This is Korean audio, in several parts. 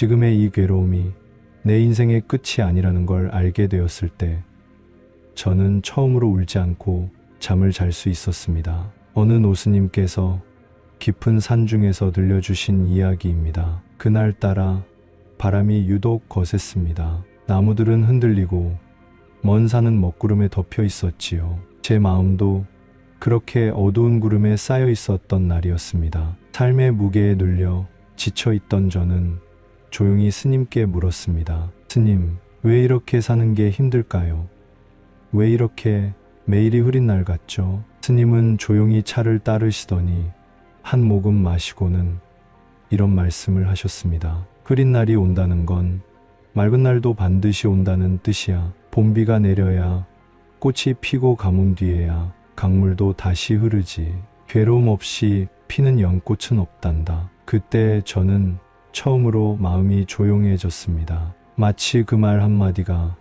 지금의 이 괴로움이 내 인생의 끝이 아니라는 걸 알게 되었을 때 저는 처음으로 울지 않고 잠을 잘 수 있었습니다. 어느 노스님께서 깊은 산 중에서 들려주신 이야기입니다. 그날따라 바람이 유독 거셌습니다. 나무들은 흔들리고 먼 산은 먹구름에 덮여 있었지요. 제 마음도 그렇게 어두운 구름에 쌓여 있었던 날이었습니다. 삶의 무게에 눌려 지쳐 있던 저는 조용히 스님께 물었습니다. 스님, 왜 이렇게 사는 게 힘들까요? 왜 이렇게 매일이 흐린 날 같죠? 스님은 조용히 차를 따르시더니 한 모금 마시고는 이런 말씀을 하셨습니다. 흐린 날이 온다는 건 맑은 날도 반드시 온다는 뜻이야. 봄비가 내려야 꽃이 피고 가뭄 뒤에야 강물도 다시 흐르지. 괴로움 없이 피는 연꽃은 없단다. 그때 저는 처음으로 마음이 조용해졌습니다. 마치 그 말 한마디가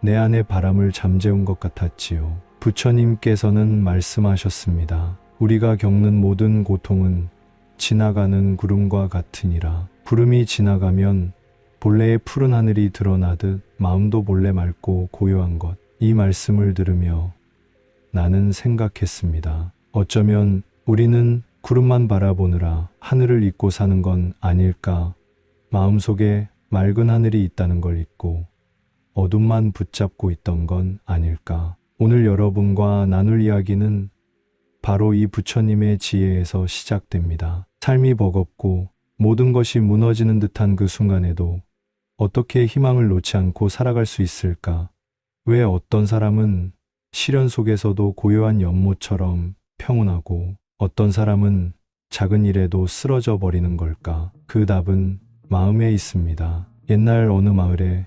내 안의 바람을 잠재운 것 같았지요. 부처님께서는 말씀하셨습니다. 우리가 겪는 모든 고통은 지나가는 구름과 같으니라. 구름이 지나가면 본래의 푸른 하늘이 드러나듯 마음도 몰래 맑고 고요한 것. 이 말씀을 들으며 나는 생각했습니다. 어쩌면 우리는 구름만 바라보느라 하늘을 잊고 사는 건 아닐까. 마음속에 맑은 하늘이 있다는 걸 잊고 어둠만 붙잡고 있던 건 아닐까. 오늘 여러분과 나눌 이야기는 바로 이 부처님의 지혜에서 시작됩니다. 삶이 버겁고 모든 것이 무너지는 듯한 그 순간에도 어떻게 희망을 놓지 않고 살아갈 수 있을까? 왜 어떤 사람은 시련 속에서도 고요한 연못처럼 평온하고 어떤 사람은 작은 일에도 쓰러져 버리는 걸까? 그 답은 마음에 있습니다. 옛날 어느 마을에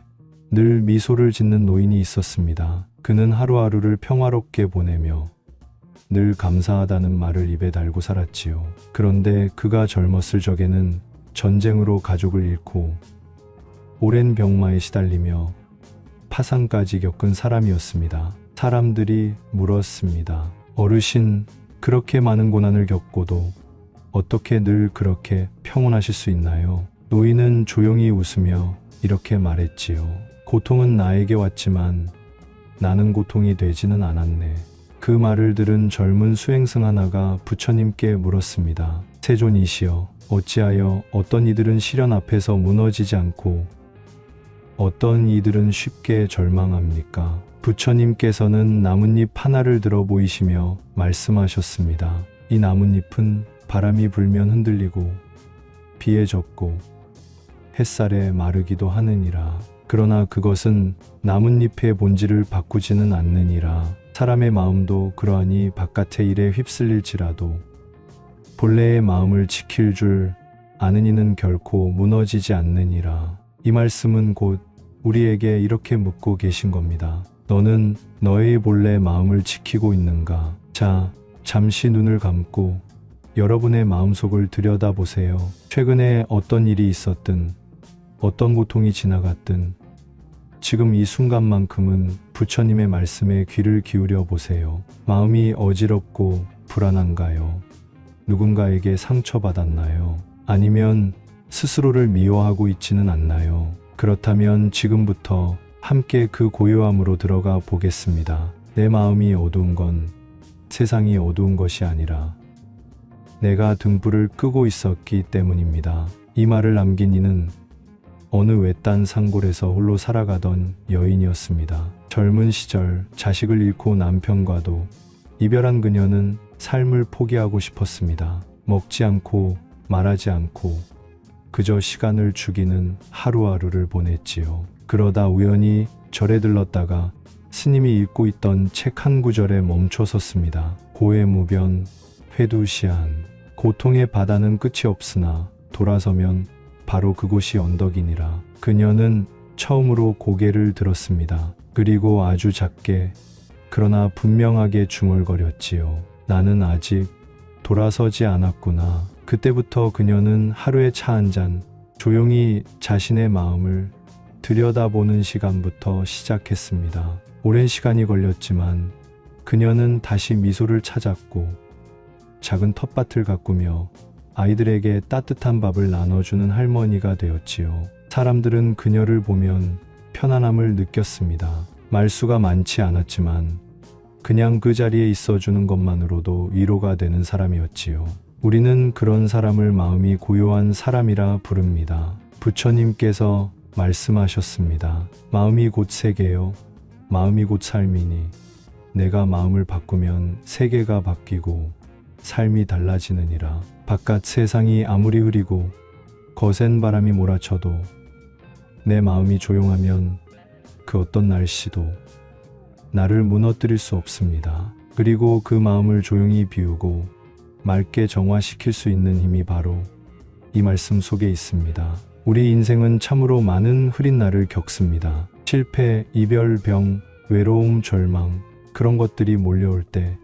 늘 미소를 짓는 노인이 있었습니다. 그는 하루하루를 평화롭게 보내며 늘 감사하다는 말을 입에 달고 살았지요. 그런데 그가 젊었을 적에는 전쟁으로 가족을 잃고 오랜 병마에 시달리며 파산까지 겪은 사람이었습니다. 사람들이 물었습니다. 어르신, 그렇게 많은 고난을 겪고도 어떻게 늘 그렇게 평온하실 수 있나요? 노인은 조용히 웃으며 이렇게 말했지요. 고통은 나에게 왔지만 나는 고통이 되지는 않았네. 그 말을 들은 젊은 수행승 하나가 부처님께 물었습니다. 세존이시여, 어찌하여 어떤 이들은 시련 앞에서 무너지지 않고 어떤 이들은 쉽게 절망합니까? 부처님께서는 나뭇잎 하나를 들어 보이시며 말씀하셨습니다. 이 나뭇잎은 바람이 불면 흔들리고 비에 젖고 햇살에 마르기도 하느니라. 그러나 그것은 나뭇잎의 본질을 바꾸지는 않느니라. 사람의 마음도 그러하니 바깥의 일에 휩쓸릴지라도 본래의 마음을 지킬 줄 아는 이는 결코 무너지지 않느니라. 이 말씀은 곧 우리에게 이렇게 묻고 계신 겁니다. 너는 너의 본래 마음을 지키고 있는가? 자, 잠시 눈을 감고 여러분의 마음속을 들여다보세요. 최근에 어떤 일이 있었든, 어떤 고통이 지나갔든, 지금 이 순간만큼은 부처님의 말씀에 귀를 기울여 보세요. 마음이 어지럽고 불안한가요? 누군가에게 상처받았나요? 아니면 스스로를 미워하고 있지는 않나요? 그렇다면 지금부터 함께 그 고요함으로 들어가 보겠습니다. 내 마음이 어두운 건 세상이 어두운 것이 아니라 내가 등불을 끄고 있었기 때문입니다. 이 말을 남긴 이는 어느 외딴 산골에서 홀로 살아가던 여인이었습니다. 젊은 시절 자식을 잃고 남편과도 이별한 그녀는 삶을 포기하고 싶었습니다. 먹지 않고 말하지 않고 그저 시간을 죽이는 하루하루를 보냈지요. 그러다 우연히 절에 들렀다가 스님이 읽고 있던 책 한 구절에 멈춰 섰습니다. 고해무변, 회두시한, 고통의 바다는 끝이 없으나 돌아서면 바로 그곳이 언덕이니라. 그녀는 처음으로 고개를 들었습니다. 그리고 아주 작게, 그러나 분명하게 중얼거렸지요. 나는 아직 돌아서지 않았구나. 그때부터 그녀는 하루에 차 한 잔, 조용히 자신의 마음을 들여다보는 시간부터 시작했습니다. 오랜 시간이 걸렸지만 그녀는 다시 미소를 찾았고 작은 텃밭을 가꾸며 아이들에게 따뜻한 밥을 나눠주는 할머니가 되었지요. 사람들은 그녀를 보면 편안함을 느꼈습니다. 말수가 많지 않았지만 그냥 그 자리에 있어주는 것만으로도 위로가 되는 사람이었지요. 우리는 그런 사람을 마음이 고요한 사람이라 부릅니다. 부처님께서 말씀하셨습니다. 마음이 곧 세계요. 마음이 곧 삶이니 내가 마음을 바꾸면 세계가 바뀌고 삶이 달라지느니라. 바깥 세상이 아무리 흐리고 거센 바람이 몰아쳐도 내 마음이 조용하면 그 어떤 날씨도 나를 무너뜨릴 수 없습니다. 그리고 그 마음을 조용히 비우고 맑게 정화시킬 수 있는 힘이 바로 이 말씀 속에 있습니다. 우리 인생은 참으로 많은 흐린 날을 겪습니다. 실패, 이별, 병, 외로움, 절망, 그런 것들이 몰려올 때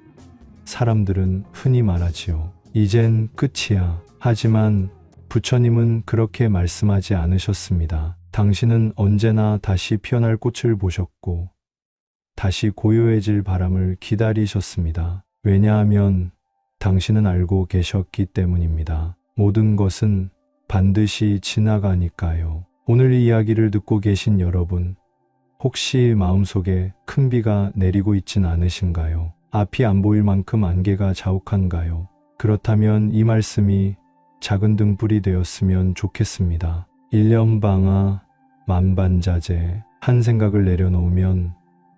사람들은 흔히 말하지요. 이젠 끝이야. 하지만 부처님은 그렇게 말씀하지 않으셨습니다. 당신은 언제나 다시 피어날 꽃을 보셨고, 다시 고요해질 바람을 기다리셨습니다. 왜냐하면 당신은 알고 계셨기 때문입니다. 모든 것은 반드시 지나가니까요. 오늘 이 이야기를 듣고 계신 여러분, 혹시 마음속에 큰 비가 내리고 있진 않으신가요? 앞이 안 보일 만큼 안개가 자욱한가요? 그렇다면 이 말씀이 작은 등불이 되었으면 좋겠습니다. 일념방아, 만반자재, 한 생각을 내려놓으면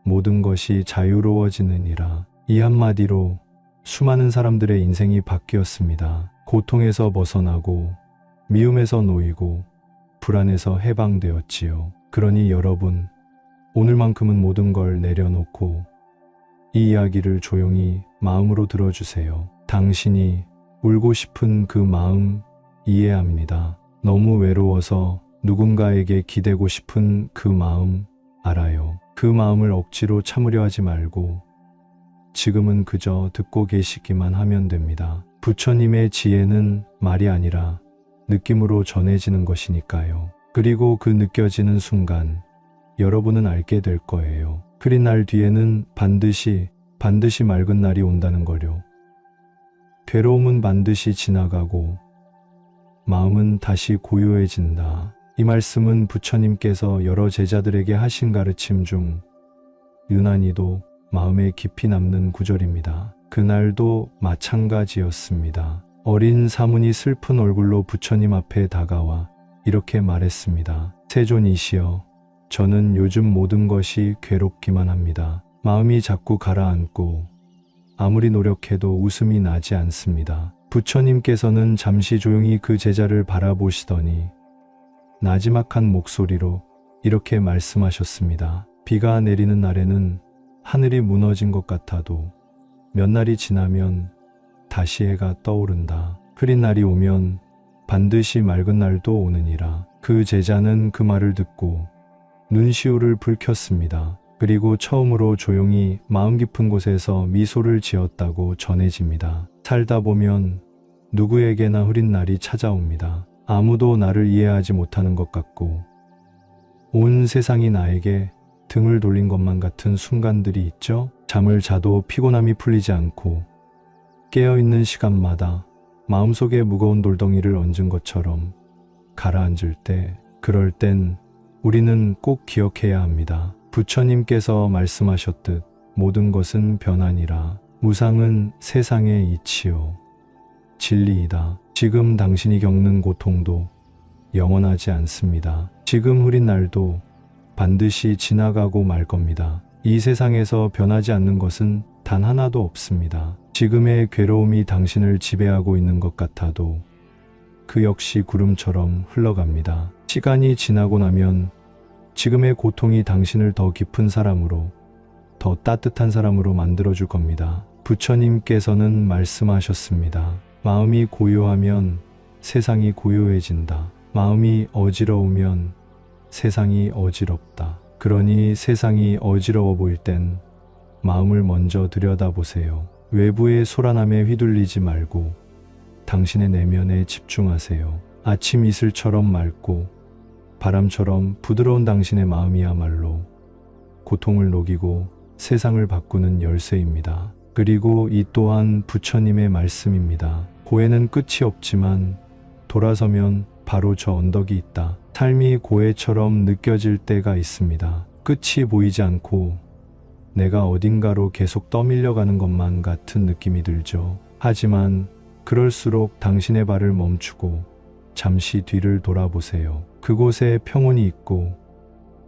모든 것이 자유로워지느니라. 이 한마디로 수많은 사람들의 인생이 바뀌었습니다. 고통에서 벗어나고 미움에서 놓이고 불안에서 해방되었지요. 그러니 여러분, 오늘만큼은 모든 걸 내려놓고 이 이야기를 조용히 마음으로 들어주세요. 당신이 울고 싶은 그 마음 이해합니다. 너무 외로워서 누군가에게 기대고 싶은 그 마음 알아요. 그 마음을 억지로 참으려 하지 말고 지금은 그저 듣고 계시기만 하면 됩니다. 부처님의 지혜는 말이 아니라 느낌으로 전해지는 것이니까요. 그리고 그 느껴지는 순간 여러분은 알게 될 거예요. 흐린 날 뒤에는 반드시 반드시 맑은 날이 온다는 거요. 괴로움은 반드시 지나가고 마음은 다시 고요해진다. 이 말씀은 부처님께서 여러 제자들에게 하신 가르침 중 유난히도 마음에 깊이 남는 구절입니다. 그날도 마찬가지였습니다. 어린 사문이 슬픈 얼굴로 부처님 앞에 다가와 이렇게 말했습니다. 세존이시여, 저는 요즘 모든 것이 괴롭기만 합니다. 마음이 자꾸 가라앉고 아무리 노력해도 웃음이 나지 않습니다. 부처님께서는 잠시 조용히 그 제자를 바라보시더니 나지막한 목소리로 이렇게 말씀하셨습니다. 비가 내리는 날에는 하늘이 무너진 것 같아도 몇 날이 지나면 다시 해가 떠오른다. 흐린 날이 오면 반드시 맑은 날도 오느니라. 그 제자는 그 말을 듣고 눈시울을 붉혔습니다. 그리고 처음으로 조용히 마음 깊은 곳에서 미소를 지었다고 전해집니다. 살다 보면 누구에게나 흐린 날이 찾아옵니다. 아무도 나를 이해하지 못하는 것 같고 온 세상이 나에게 등을 돌린 것만 같은 순간들이 있죠. 잠을 자도 피곤함이 풀리지 않고 깨어있는 시간마다 마음속에 무거운 돌덩이를 얹은 것처럼 가라앉을 때 그럴 땐 우리는 꼭 기억해야 합니다. 부처님께서 말씀하셨듯 모든 것은 변하니라. 무상은 세상의 이치요. 진리이다. 지금 당신이 겪는 고통도 영원하지 않습니다. 지금 흐린 날도 반드시 지나가고 말 겁니다. 이 세상에서 변하지 않는 것은 단 하나도 없습니다. 지금의 괴로움이 당신을 지배하고 있는 것 같아도 그 역시 구름처럼 흘러갑니다. 시간이 지나고 나면 지금의 고통이 당신을 더 깊은 사람으로, 더 따뜻한 사람으로 만들어줄 겁니다. 부처님께서는 말씀하셨습니다. 마음이 고요하면 세상이 고요해진다. 마음이 어지러우면 세상이 어지럽다. 그러니 세상이 어지러워 보일 땐 마음을 먼저 들여다보세요. 외부의 소란함에 휘둘리지 말고 당신의 내면에 집중하세요. 아침 이슬처럼 맑고 바람처럼 부드러운 당신의 마음이야말로 고통을 녹이고 세상을 바꾸는 열쇠입니다. 그리고 이 또한 부처님의 말씀입니다. 고해는 끝이 없지만 돌아서면 바로 저 언덕이 있다. 삶이 고해처럼 느껴질 때가 있습니다. 끝이 보이지 않고 내가 어딘가로 계속 떠밀려가는 것만 같은 느낌이 들죠. 하지만 그럴수록 당신의 발을 멈추고 잠시 뒤를 돌아보세요. 그곳에 평온이 있고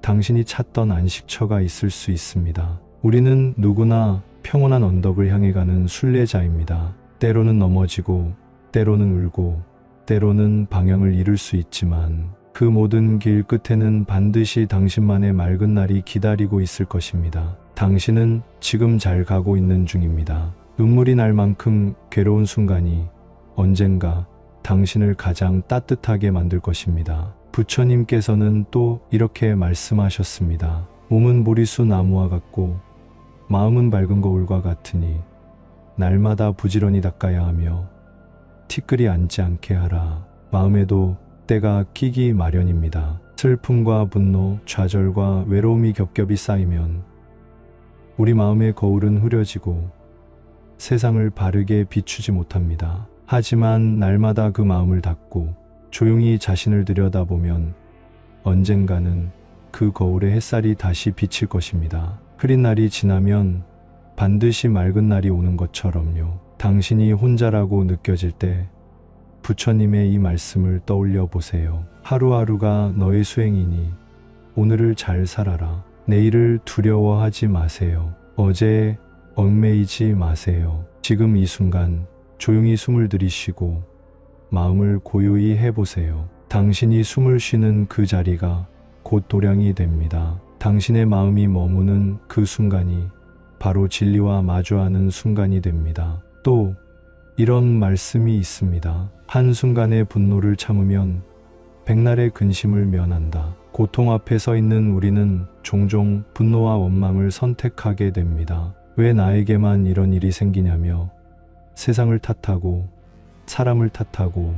당신이 찾던 안식처가 있을 수 있습니다. 우리는 누구나 평온한 언덕을 향해 가는 순례자입니다. 때로는 넘어지고, 때로는 울고, 때로는 방향을 잃을 수 있지만 그 모든 길 끝에는 반드시 당신만의 맑은 날이 기다리고 있을 것입니다. 당신은 지금 잘 가고 있는 중입니다. 눈물이 날 만큼 괴로운 순간이 언젠가 당신을 가장 따뜻하게 만들 것입니다. 부처님께서는 또 이렇게 말씀하셨습니다. 몸은 보리수 나무와 같고 마음은 밝은 거울과 같으니 날마다 부지런히 닦아야 하며 티끌이 앉지 않게 하라. 마음에도 때가 끼기 마련입니다. 슬픔과 분노, 좌절과 외로움이 겹겹이 쌓이면 우리 마음의 거울은 흐려지고 세상을 바르게 비추지 못합니다. 하지만 날마다 그 마음을 닫고 조용히 자신을 들여다보면 언젠가는 그 거울에 햇살이 다시 비칠 것입니다. 흐린 날이 지나면 반드시 맑은 날이 오는 것처럼요. 당신이 혼자라고 느껴질 때 부처님의 이 말씀을 떠올려 보세요. 하루하루가 너의 수행이니 오늘을 잘 살아라. 내일을 두려워하지 마세요. 어제에 얽매이지 마세요. 지금 이 순간 조용히 숨을 들이쉬고 마음을 고요히 해보세요. 당신이 숨을 쉬는 그 자리가 곧 도량이 됩니다. 당신의 마음이 머무는 그 순간이 바로 진리와 마주하는 순간이 됩니다. 또 이런 말씀이 있습니다. 한순간의 분노를 참으면 백날의 근심을 면한다. 고통 앞에 서 있는 우리는 종종 분노와 원망을 선택하게 됩니다. 왜 나에게만 이런 일이 생기냐며 세상을 탓하고 사람을 탓하고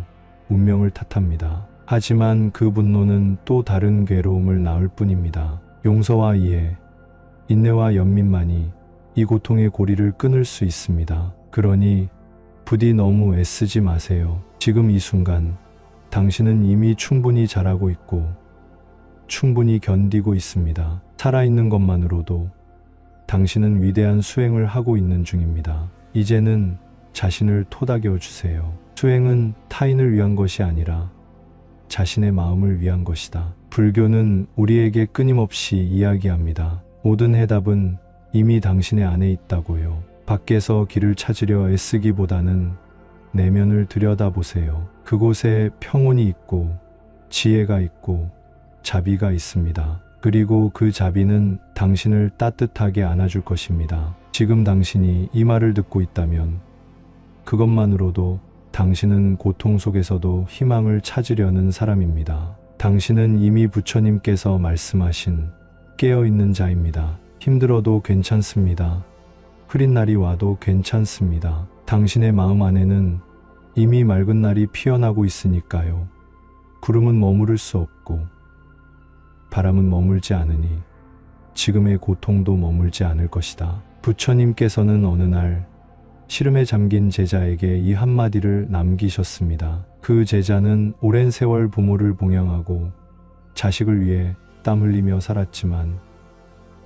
운명을 탓합니다. 하지만 그 분노는 또 다른 괴로움을 낳을 뿐입니다. 용서와 이해, 인내와 연민만이 이 고통의 고리를 끊을 수 있습니다. 그러니 부디 너무 애쓰지 마세요. 지금 이 순간 당신은 이미 충분히 잘하고 있고 충분히 견디고 있습니다. 살아있는 것만으로도 당신은 위대한 수행을 하고 있는 중입니다. 이제는 자신을 토닥여 주세요. 수행은 타인을 위한 것이 아니라 자신의 마음을 위한 것이다. 불교는 우리에게 끊임없이 이야기합니다. 모든 해답은 이미 당신의 안에 있다고요. 밖에서 길을 찾으려 애쓰기보다는 내면을 들여다보세요. 그곳에 평온이 있고 지혜가 있고 자비가 있습니다. 그리고 그 자비는 당신을 따뜻하게 안아줄 것입니다. 지금 당신이 이 말을 듣고 있다면 그것만으로도 당신은 고통 속에서도 희망을 찾으려는 사람입니다. 당신은 이미 부처님께서 말씀하신 깨어있는 자입니다. 힘들어도 괜찮습니다. 흐린 날이 와도 괜찮습니다. 당신의 마음 안에는 이미 맑은 날이 피어나고 있으니까요. 구름은 머무를 수 없고 바람은 머물지 않으니 지금의 고통도 머물지 않을 것이다. 부처님께서는 어느 날 시름에 잠긴 제자에게 이 한마디를 남기셨습니다. 그 제자는 오랜 세월 부모를 봉양하고 자식을 위해 땀 흘리며 살았지만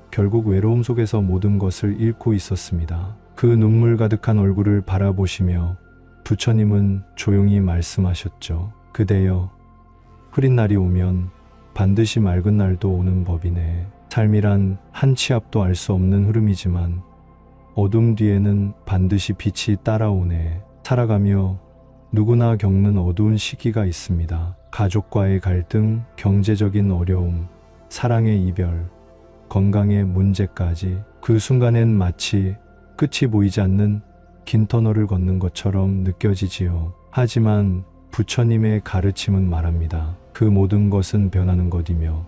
결국 외로움 속에서 모든 것을 잃고 있었습니다. 그 눈물 가득한 얼굴을 바라보시며 부처님은 조용히 말씀하셨죠. 그대여, 흐린 날이 오면 반드시 맑은 날도 오는 법이네. 삶이란 한 치 앞도 알 수 없는 흐름이지만 어둠 뒤에는 반드시 빛이 따라오네. 살아가며 누구나 겪는 어두운 시기가 있습니다. 가족과의 갈등, 경제적인 어려움, 사랑의 이별, 건강의 문제까지 그 순간엔 마치 끝이 보이지 않는 긴 터널을 걷는 것처럼 느껴지지요. 하지만 부처님의 가르침은 말합니다. 그 모든 것은 변하는 것이며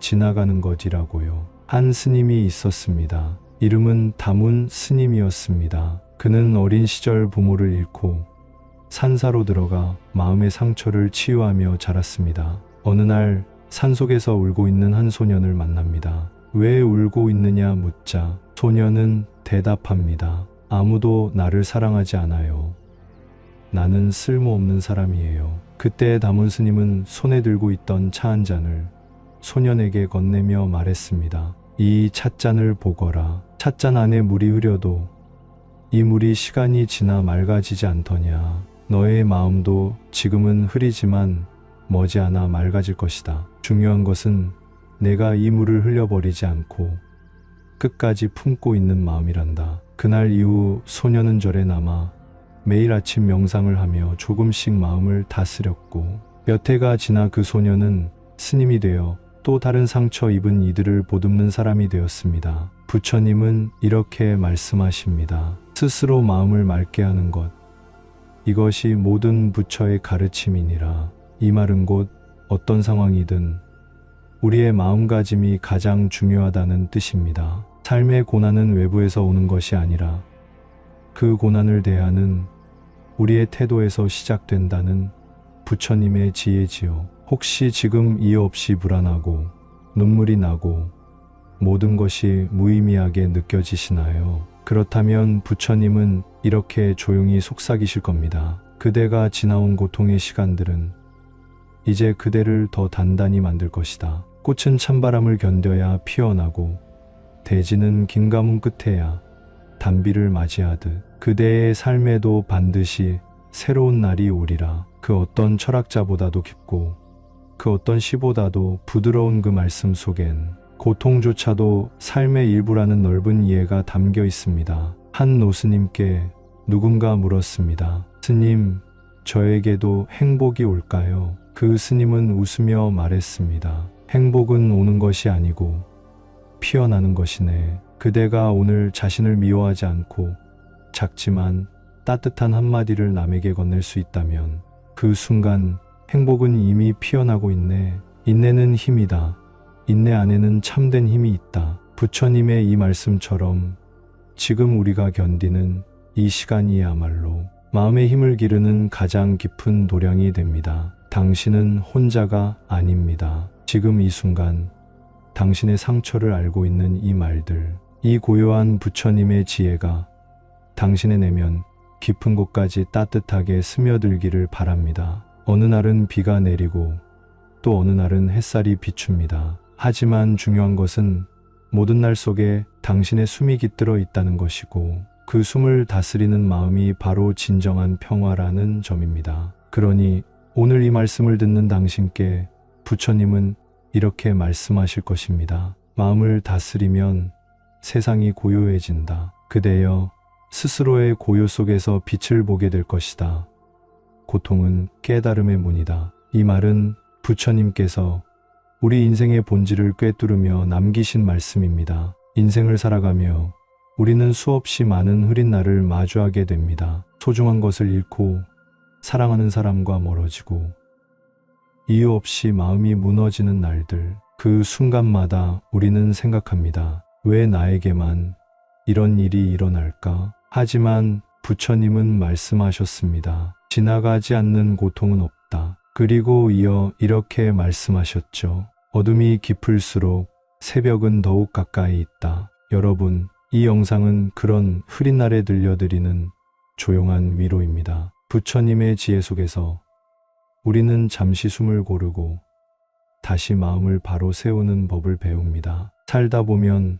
지나가는 것이라고요. 한 스님이 있었습니다. 이름은 다문 스님이었습니다. 그는 어린 시절 부모를 잃고 산사로 들어가 마음의 상처를 치유하며 자랐습니다. 어느 날 산속에서 울고 있는 한 소년을 만납니다. 왜 울고 있느냐 묻자 소년은 대답합니다. 아무도 나를 사랑하지 않아요. 나는 쓸모없는 사람이에요. 그때 다문 스님은 손에 들고 있던 차 한 잔을 소년에게 건네며 말했습니다. 이 찻잔을 보거라. 찻잔 안에 물이 흐려도 이 물이 시간이 지나 맑아지지 않더냐. 너의 마음도 지금은 흐리지만 머지않아 맑아질 것이다. 중요한 것은 내가 이 물을 흘려버리지 않고 끝까지 품고 있는 마음이란다. 그날 이후 소년은 절에 남아 매일 아침 명상을 하며 조금씩 마음을 다스렸고 몇 해가 지나 그 소년은 스님이 되어 또 다른 상처 입은 이들을 보듬는 사람이 되었습니다. 부처님은 이렇게 말씀하십니다. 스스로 마음을 맑게 하는 것. 이것이 모든 부처의 가르침이니라. 이 말은 곧 어떤 상황이든 우리의 마음가짐이 가장 중요하다는 뜻입니다. 삶의 고난은 외부에서 오는 것이 아니라 그 고난을 대하는 우리의 태도에서 시작된다는 부처님의 지혜지요. 혹시 지금 이유 없이 불안하고 눈물이 나고 모든 것이 무의미하게 느껴지시나요? 그렇다면 부처님은 이렇게 조용히 속삭이실 겁니다. 그대가 지나온 고통의 시간들은 이제 그대를 더 단단히 만들 것이다. 꽃은 찬바람을 견뎌야 피어나고 대지는 긴 가뭄 끝에야 단비를 맞이하듯 그대의 삶에도 반드시 새로운 날이 오리라. 그 어떤 철학자보다도 깊고 그 어떤 시보다도 부드러운 그 말씀 속엔 고통조차도 삶의 일부라는 넓은 이해가 담겨 있습니다. 한 노스님께 누군가 물었습니다. 스님, 저에게도 행복이 올까요? 그 스님은 웃으며 말했습니다. 행복은 오는 것이 아니고 피어나는 것이네. 그대가 오늘 자신을 미워하지 않고 작지만 따뜻한 한마디를 남에게 건넬 수 있다면 그 순간 행복은 이미 피어나고 있네. 인내는 힘이다. 인내 안에는 참된 힘이 있다. 부처님의 이 말씀처럼 지금 우리가 견디는 이 시간이야말로 마음의 힘을 기르는 가장 깊은 도량이 됩니다. 당신은 혼자가 아닙니다. 지금 이 순간 당신의 상처를 알고 있는 이 말들, 이 고요한 부처님의 지혜가 당신의 내면 깊은 곳까지 따뜻하게 스며들기를 바랍니다. 어느 날은 비가 내리고 또 어느 날은 햇살이 비춥니다. 하지만 중요한 것은 모든 날 속에 당신의 숨이 깃들어 있다는 것이고 그 숨을 다스리는 마음이 바로 진정한 평화라는 점입니다. 그러니 오늘 이 말씀을 듣는 당신께 부처님은 이렇게 말씀하실 것입니다. 마음을 다스리면 세상이 고요해진다. 그대여 스스로의 고요 속에서 빛을 보게 될 것이다. 고통은 깨달음의 문이다. 이 말은 부처님께서 우리 인생의 본질을 꿰뚫으며 남기신 말씀입니다. 인생을 살아가며 우리는 수없이 많은 흐린 날을 마주하게 됩니다. 소중한 것을 잃고 사랑하는 사람과 멀어지고 이유 없이 마음이 무너지는 날들. 그 순간마다 우리는 생각합니다. 왜 나에게만 이런 일이 일어날까? 하지만 부처님은 말씀하셨습니다. 지나가지 않는 고통은 없다. 그리고 이어 이렇게 말씀하셨죠. 어둠이 깊을수록 새벽은 더욱 가까이 있다. 여러분, 이 영상은 그런 흐린 날에 들려드리는 조용한 위로입니다. 부처님의 지혜 속에서 우리는 잠시 숨을 고르고 다시 마음을 바로 세우는 법을 배웁니다. 살다 보면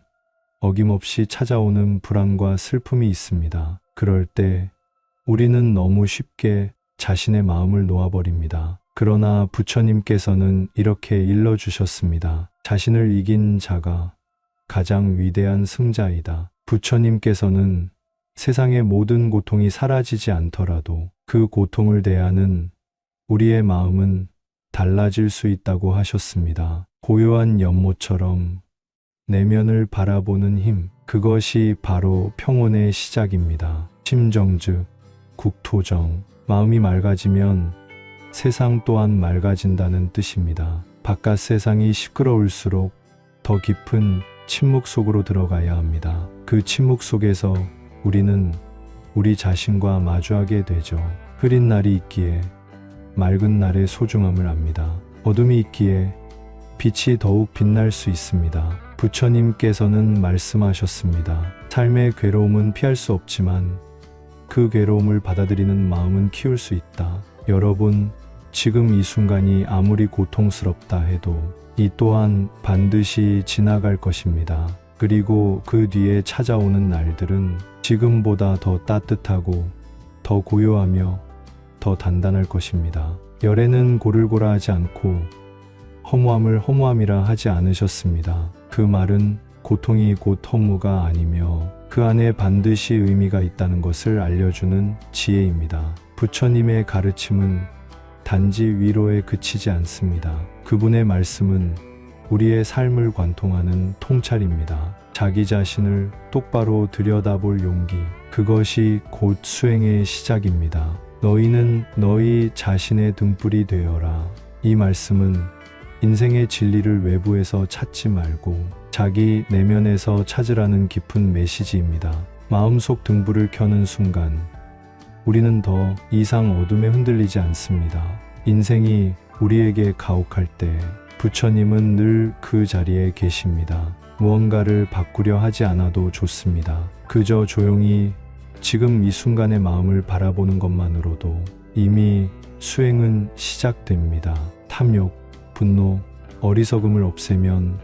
어김없이 찾아오는 불안과 슬픔이 있습니다. 그럴 때 우리는 너무 쉽게 자신의 마음을 놓아버립니다. 그러나 부처님께서는 이렇게 일러주셨습니다. 자신을 이긴 자가 가장 위대한 승자이다. 부처님께서는 세상의 모든 고통이 사라지지 않더라도 그 고통을 대하는 우리의 마음은 달라질 수 있다고 하셨습니다. 고요한 연못처럼 내면을 바라보는 힘, 그것이 바로 평온의 시작입니다. 심정 즉, 국토정, 마음이 맑아지면 세상 또한 맑아진다는 뜻입니다. 바깥 세상이 시끄러울수록 더 깊은 침묵 속으로 들어가야 합니다. 그 침묵 속에서 우리는 우리 자신과 마주하게 되죠. 흐린 날이 있기에 맑은 날의 소중함을 압니다. 어둠이 있기에 빛이 더욱 빛날 수 있습니다. 부처님께서는 말씀하셨습니다. 삶의 괴로움은 피할 수 없지만 그 괴로움을 받아들이는 마음은 키울 수 있다. 여러분, 지금 이 순간이 아무리 고통스럽다 해도 이 또한 반드시 지나갈 것입니다. 그리고 그 뒤에 찾아오는 날들은 지금보다 더 따뜻하고 더 고요하며 더 단단할 것입니다. 열에는 고를고라 하지 않고 허무함을 허무함이라 하지 않으셨습니다. 그 말은 고통이 곧 허무가 아니며 그 안에 반드시 의미가 있다는 것을 알려주는 지혜입니다. 부처님의 가르침은 단지 위로에 그치지 않습니다. 그분의 말씀은 우리의 삶을 관통하는 통찰입니다. 자기 자신을 똑바로 들여다볼 용기. 그것이 곧 수행의 시작입니다. 너희는 너희 자신의 등불이 되어라. 이 말씀은 인생의 진리를 외부에서 찾지 말고 자기 내면에서 찾으라는 깊은 메시지입니다. 마음속 등불을 켜는 순간 우리는 더 이상 어둠에 흔들리지 않습니다. 인생이 우리에게 가혹할 때 부처님은 늘 그 자리에 계십니다. 무언가를 바꾸려 하지 않아도 좋습니다. 그저 조용히 지금 이 순간의 마음을 바라보는 것만으로도 이미 수행은 시작됩니다. 탐욕, 분노, 어리석음을 없애면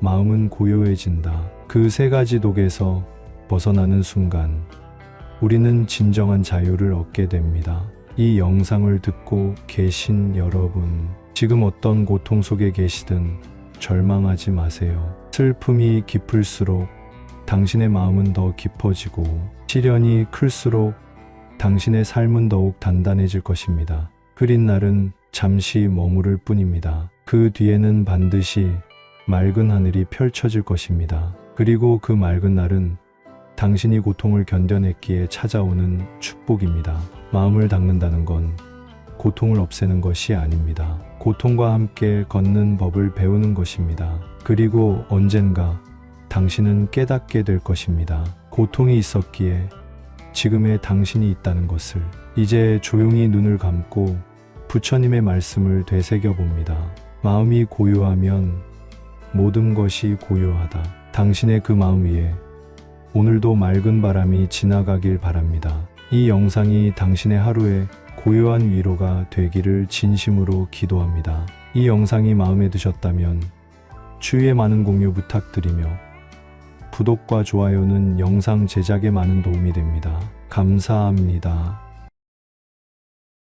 마음은 고요해진다. 그 세 가지 독에서 벗어나는 순간 우리는 진정한 자유를 얻게 됩니다. 이 영상을 듣고 계신 여러분, 지금 어떤 고통 속에 계시든 절망하지 마세요. 슬픔이 깊을수록 당신의 마음은 더 깊어지고 시련이 클수록 당신의 삶은 더욱 단단해질 것입니다. 흐린 날은 잠시 머무를 뿐입니다. 그 뒤에는 반드시 맑은 하늘이 펼쳐질 것입니다. 그리고 그 맑은 날은 당신이 고통을 견뎌냈기에 찾아오는 축복입니다. 마음을 닦는다는 건 고통을 없애는 것이 아닙니다. 고통과 함께 걷는 법을 배우는 것입니다. 그리고 언젠가 당신은 깨닫게 될 것입니다. 고통이 있었기에 지금의 당신이 있다는 것을 이제 조용히 눈을 감고 부처님의 말씀을 되새겨 봅니다. 마음이 고요하면 모든 것이 고요하다. 당신의 그 마음 위에 오늘도 맑은 바람이 지나가길 바랍니다. 이 영상이 당신의 하루에 고요한 위로가 되기를 진심으로 기도합니다. 이 영상이 마음에 드셨다면 주위에 많은 공유 부탁드리며 구독과 좋아요는 영상 제작에 많은 도움이 됩니다. 감사합니다.